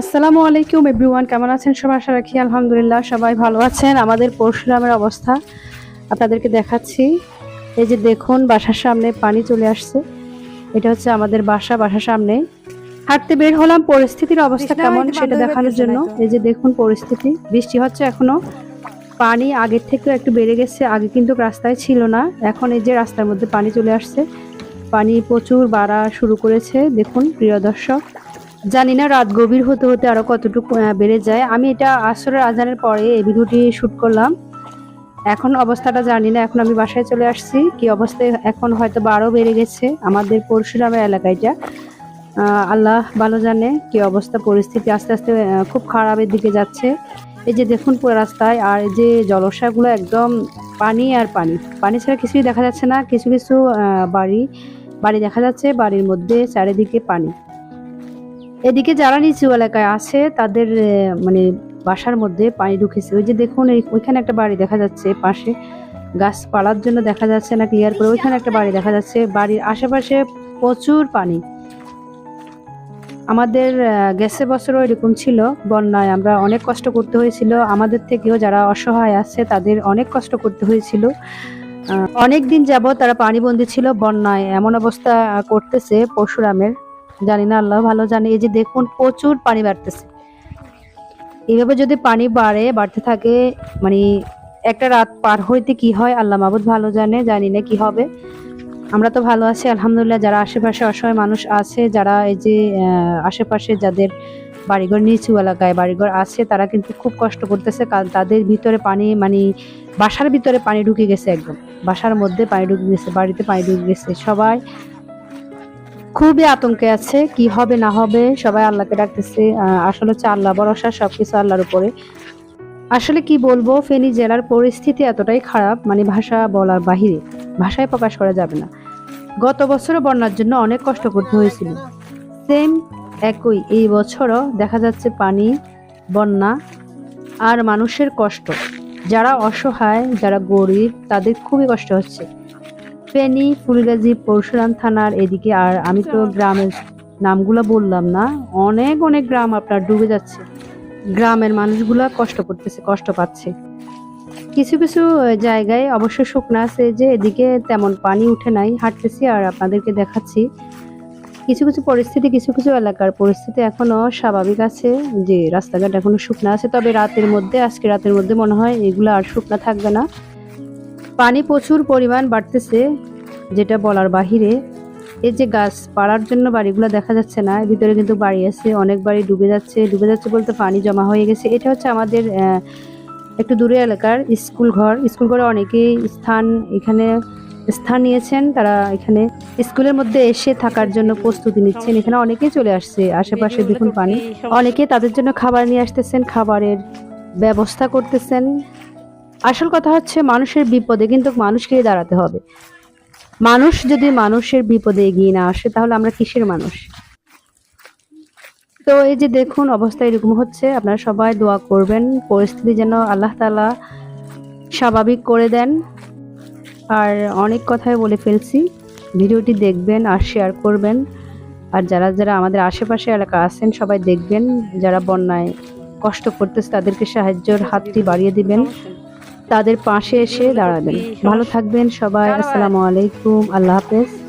আসসালামু আলাইকুম এভরিওয়ান কেমন আছেন সবাই? আশা রাখি আলহামদুলিল্লাহ সবাই ভালো আছেন। আমাদের পরশুরামের অবস্থা আপনাদেরকে দেখাচ্ছি। এই যে দেখুন বাসার সামনে পানি চলে আসছে। এটা হচ্ছে আমাদের বাসা বাসার সামনে। হাঁটতে বের হলাম পরিস্থিতির অবস্থা কেমন সেটা দেখানোর জন্য। এই যে দেখুন পরিস্থিতি বৃষ্টি হচ্ছে এখনও। পানি আগের থেকেও একটু বেড়ে গেছে আগে কিন্তু রাস্তায় ছিল না। এখন এই যে রাস্তার মধ্যে পানি চলে আসছে। পানি প্রচুর বাড়া শুরু করেছে দেখুন প্রিয় দর্শক। জানি না রাত গভীর হতে হতে আরও কতটুকু বেড়ে যায়। আমি এটা আসরের আজানের পরে এই ভিডিওটি শুট করলাম। এখন অবস্থাটা জানি না এখন আমি বাসায় চলে আসছি। কি অবস্থায় এখন হয়তো বা আরও বেড়ে গেছে আমাদের পরশুরামের এলাকাটা আহ, আল্লাহ ভালো জানে কি অবস্থা পরিস্থিতি আস্তে আস্তে খুব খারাপের দিকে যাচ্ছে। এই যে দেখুন পুরো রাস্তায় আর এই যে জলসাগুলো একদম পানি আর পানি। পানি ছাড়া কিছুই দেখা যাচ্ছে না কিছু কিছু বাড়ি বাড়ি দেখা যাচ্ছে বাড়ির মধ্যে চারিদিকে পানি। এদিকে যারা নিচু এলাকায় আছে, তাদের মানে বাসার মধ্যে পানি ঢুকেছে। ওই যে দেখুন ওইখানে একটা বাড়ি দেখা যাচ্ছে পাশে। গাছ পালার জন্য দেখা যাচ্ছে না ক্লিয়ার করে। ওইখানে একটা বাড়ি দেখা যাচ্ছে। বাড়ির আশেপাশে প্রচুর পানি। আমাদের গেছে বছরও এরকম ছিল। বন্যায় আমরা অনেক কষ্ট করতে হয়েছিল। আমাদের থেকেও যারা অসহায় আছে, তাদের অনেক কষ্ট করতে হয়েছিল। অনেক দিন যাব তারা পানিবন্দী ছিল। বন্যায় এমন অবস্থা করতেছে পরশুরামের। জানি না, আল্লাহ ভালো জানে। এই যে দেখুন, প্রচুর পানি বাড়তেছে। এইভাবে যদি পানি বাড়ে, বাড়তে থাকে মানে একটা রাত পার হইতে কি হয়, আল্লাহ মাবুদ ভালো জানে, জানি না কি হবে। আমরা তো ভালো আছি, আলহামদুলিল্লাহ। যারা আশেপাশে অসহায় মানুষ আছে, যারা এই যে আশেপাশে যাদের বাড়িঘর নিচু এলাকায় বাড়িঘর আছে, তারা কিন্তু খুব কষ্ট করতেছে, কারণ তাদের ভিতরে পানি মানে বাসার ভিতরে পানি ঢুকে গেছে একদম। বাসার মধ্যে পানি ঢুকে গেছে, বাড়িতে পানি ঢুকে গেছে। সবাই খুবই আতঙ্কে আছে, কি হবে না হবে, সবাই আল্লাহকে ডাকতেছে আসলে হচ্ছে আল্লাহ, ভরসা সবকিছু আল্লাহর উপরে। আসলে কি বলব, ফেনী জেলার পরিস্থিতি এতটাই খারাপ মানে ভাষা বলার বাহিরে, ভাষায় প্রকাশ করা যাবে না। গত বছরও বন্যার জন্য অনেক কষ্ট করতে হয়েছিল। সেম একই, এই বছরও দেখা যাচ্ছে পানি, বন্যা আর মানুষের কষ্ট। যারা অসহায়, যারা গরিব, তাদের খুবই কষ্ট হচ্ছে। ফেনী ফুলগাজী পরশুরাম থানার এদিকে। আর আমি তো গ্রামের নামগুলো বললাম না। অনেক অনেক গ্রাম আপনার ডুবে যাচ্ছে। গ্রামের মানুষগুলা কষ্ট করতেছে কষ্ট পাচ্ছে। কিছু কিছু জায়গায় অবশ্য শুকনো আছে যে এদিকে তেমন পানি উঠে নাই। হাঁটতেছি আর আপনাদেরকে দেখাচ্ছি। কিছু কিছু পরিস্থিতি কিছু কিছু এলাকার পরিস্থিতি এখনও স্বাভাবিক আছে যে রাস্তাঘাট এখনও শুকনো আছে। তবে রাতের মধ্যে আজকে রাতের মধ্যে মনে হয় এগুলো আর শুকনো থাকবে না। পানি প্রচুর পরিমাণ বাড়তেছে, যেটা বলার বাহিরে। এই যে গাছ পাড়ার জন্য বাড়িগুলো দেখা যাচ্ছে না ভিতরে কিন্তু বাড়ি আছে, অনেক বাড়ি ডুবে যাচ্ছে। ডুবে যাচ্ছে বলতে পানি জমা হয়ে গেছে। এটা হচ্ছে আমাদের একটু দূরে এলাকার স্কুল ঘর। স্কুল ঘরে অনেকেই স্থান এখানে স্থান নিয়েছেন, তারা এখানে স্কুলের মধ্যে এসে থাকার জন্য প্রস্তুতি নিচ্ছেন। এখানে অনেকেই চলে আসছে, আশেপাশে দেখুন পানি। অনেকে তাদের জন্য খাবার নিয়ে আসতেছেন, খাবারের ব্যবস্থা করতেছেন। আসল কথা হচ্ছে মানুষের বিপদে কিন্তু মানুষকে দাঁড়াতে হবে। মানুষ যদি মানুষের বিপদে এগিয়ে না আসে, তাহলে আমরা কিসের মানুষ? তো এই যে দেখুন, অবস্থা এরকম হচ্ছে। আপনারা সবাই দোয়া করবেন, পরিস্থিতি যেন আল্লাহ তালা স্বাভাবিক করে দেন। আর অনেক কথাই বলে ফেলছি। ভিডিওটি দেখবেন আর শেয়ার করবেন। আর যারা যারা আমাদের আশেপাশে এলাকা আছেন, সবাই দেখবেন। যারা বন্যায় কষ্ট করতেছে, তাদেরকে সাহায্যের হাতটি বাড়িয়ে দিবেন। তাদের পাশে এসে দাঁড়াবেন। ভালো থাকবেন সবাই। আসসালামু আলাইকুম। আল্লাহ হাফেজ।